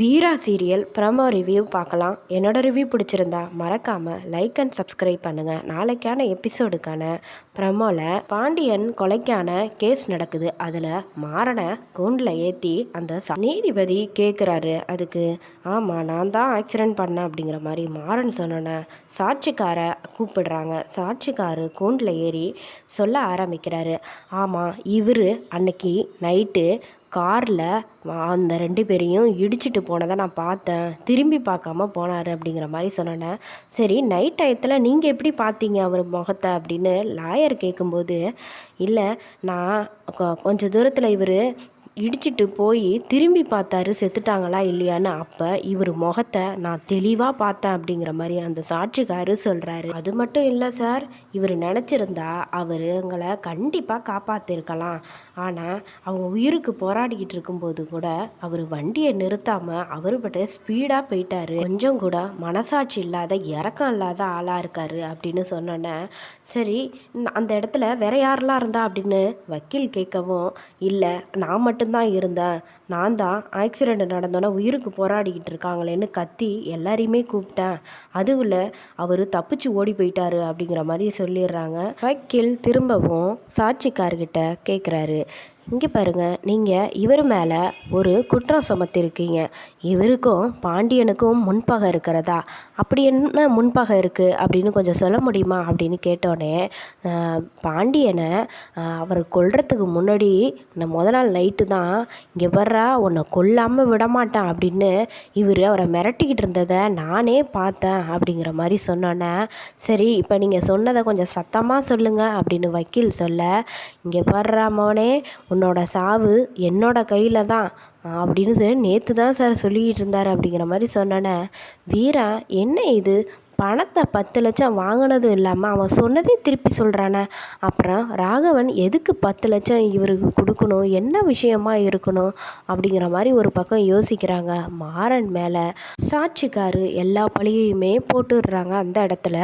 வீரா serial promo review பார்க்கலாம். என்னோட review பிடிச்சிருந்தா மறக்காமல் லைக் அண்ட் சப்ஸ்கிரைப் பண்ணுங்கள் நாளைக்கான எபிசோடுக்கான ப்ரமோவில் பாண்டியன் கொலைக்கான கேஸ் நடக்குது. அதில் மாறனை கூண்டில் ஏற்றி அந்த நீதிபதி கேட்குறாரு அதுக்கு ஆமாம் நான் தான் ஆக்சிடென்ட் பண்ணேன் அப்படிங்கிற மாதிரி மாறன் சொன்னோன்னே சாட்சிக்காரை கூப்பிடுறாங்க. சாட்சிக்காரு கூண்டில் ஏறி சொல்ல ஆரம்பிக்கிறாரு. ஆமாம் இவர் அன்னைக்கு நைட்டு காரில் அந்த ரெண்டு பேரையும் இடிச்சிட்டு போனதை நான் பார்த்தேன். திரும்பி பார்க்காம போனார் அப்படிங்கிற மாதிரி சொன்னேன். சரி நைட் டயத்தில் நீங்கள் எப்படி பார்த்தீங்க அவர் முகத்தை அப்படின்னு லாயர் கேட்கும்போது இல்லை நான் கொஞ்சம் கொஞ்ச தூரத்தில் இவர் இடிச்சிட்டு போய் திரும்பி பார்த்தாரு செத்துட்டாங்களா இல்லையான்னு? அப்போ இவர் முகத்தை நான் தெளிவாக பார்த்தேன் அப்படிங்கிற மாதிரி அந்த சாட்சிக்காரு சொல்கிறாரு அது மட்டும் இல்லை சார் இவர் நினச்சிருந்தா அவர் எங்களை கண்டிப்பாக காப்பாற்றிருக்கலாம் ஆனால் அவங்க உயிருக்கு போராடிக்கிட்டு இருக்கும்போது கூட அவர் வண்டியை நிறுத்தாமல் அவர் ஸ்பீடாக போயிட்டாரு. கொஞ்சம் கூட மனசாட்சி இல்லாத இறக்கம் இல்லாத ஆளாக இருக்காரு அப்படின்னு சொன்னோன்னே சரி அந்த இடத்துல வேற யாரெல்லாம் இருந்தா? அப்படின்னு வக்கீல் கேட்கவும் இல்லை நான் மட்டும் மட்டும்தான் இருந்தேன் நான் தான் ஆக்சிடெண்ட் நடந்தோன்னே உயிருக்கு போராடிக்கிட்டு இருக்காங்களேன்னு கத்தி எல்லாரையுமே கூப்பிட்டேன். அதுக்குள்ள அவர் தப்பிச்சு ஓடி போயிட்டாரு அப்படிங்கிற மாதிரி சொல்லிடுறாங்க. வக்கீல் திரும்பவும் சாட்சிக்கார்கிட்ட கேட்குறாரு இங்கே பாருங்க நீங்கள் இவர் மேலே ஒரு குற்றம் சுமத்திருக்கீங்க இவருக்கும் பாண்டியனுக்கும் முன்பகை இருக்கிறதா? அப்படி என்ன முன்பகை இருக்குது அப்படின்னு கொஞ்சம் சொல்ல முடியுமா அப்படின்னு கேட்டோடனே பாண்டியனை அவர் கொல்றதுக்கு முன்னாடி நான் முத நாள் நைட்டு தான் இங்கே வர்றா உன்னை கொல்லாமல் விடமாட்டேன் அப்படின்னு இவர் அவரை மிரட்டிக்கிட்டு இருந்ததை நானே பார்த்தேன் அப்படிங்கிற மாதிரி சொன்னோன்னே சரி இப்போ நீங்கள் சொன்னதை கொஞ்சம் சத்தமாக சொல்லுங்கள் அப்படின்னு வக்கீல் சொல்ல இங்கே வர்றா மவனே உன்னோட சாவு என்னோட கையில் தான். அப்படின்னு சொல்லி நேற்று தான் சார் சொல்லிக்கிட்டு இருந்தார் அப்படிங்கிற மாதிரி சொன்னோன்னே வீரா என்ன இது? பணத்தை பத்து லட்சம் வாங்கினதும் இல்லாமல் அவன் சொன்னதே திருப்பி சொல்கிறானே அப்புறம் ராகவன் எதுக்கு பத்து லட்சம் இவருக்கு கொடுக்கணும்? என்ன விஷயமா இருக்கணும்? அப்படிங்கிற மாதிரி ஒரு பக்கம் யோசிக்கிறாங்க. மாறன் மேலே சாட்சிக்காரு எல்லா பழியையுமே போட்டுடுறாங்க அந்த இடத்துல.